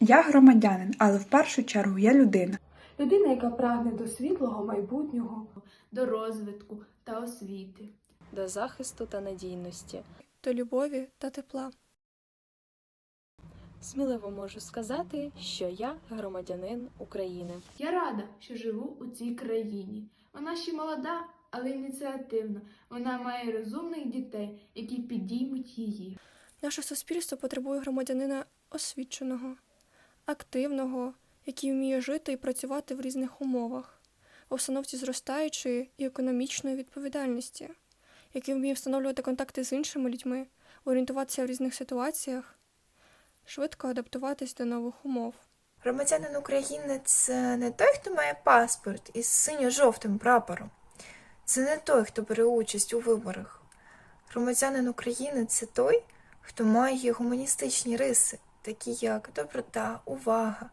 Я громадянин, але в першу чергу я людина. Людина, яка прагне до світлого майбутнього, до розвитку та освіти. до захисту та надійності. до любові та тепла. Сміливо можу сказати, що я громадянин України. Я рада, що живу у цій країні. Вона ще молода, але ініціативна. Вона має розумних дітей, які підіймуть її. Наше суспільство потребує громадянина освіченого, активного, який вміє жити і працювати в різних умовах, в обстановці зростаючої і економічної відповідальності, який вміє встановлювати контакти з іншими людьми, орієнтуватися в різних ситуаціях, швидко адаптуватись до нових умов. Громадянин України це не той, хто має паспорт із синьо-жовтим прапором. Це не той, хто бере участь у виборах. Громадянин України це той, хто має гуманістичні риси, такі як доброта, увага,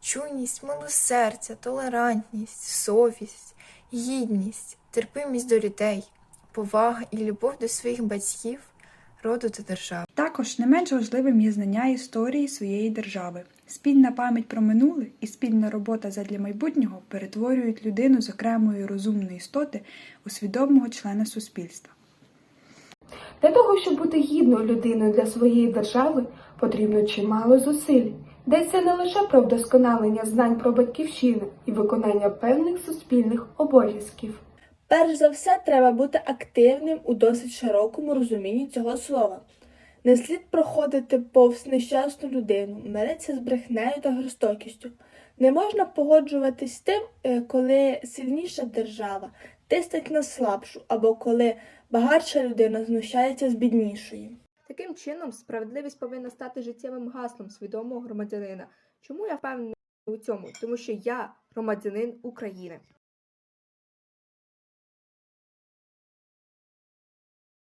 чуйність, милосердя, толерантність, совість, гідність, терпимість до людей, повага і любов до своїх батьків, роду та держави. Також не менш важливим є знання історії своєї держави. Спільна пам'ять про минуле і спільна робота задля майбутнього перетворюють людину з окремої розумної істоти у свідомого члена суспільства. Для того, щоб бути гідною людиною для своєї держави, потрібно чимало зусиль. Йдеться не лише про вдосконалення знань про батьківщину і виконання певних суспільних обов'язків. Перш за все, треба бути активним у досить широкому розумінні цього слова. Не слід проходити повз нещасну людину, миритися з брехнею та жорстокістю. Не можна погоджуватись з тим, е, коли сильніша держава тиснить на слабшу, або коли багатша людина знущається з біднішої. Таким чином, справедливість повинна стати життєвим гаслом свідомого громадянина. Чому я впевнений у цьому? Тому що я громадянин України.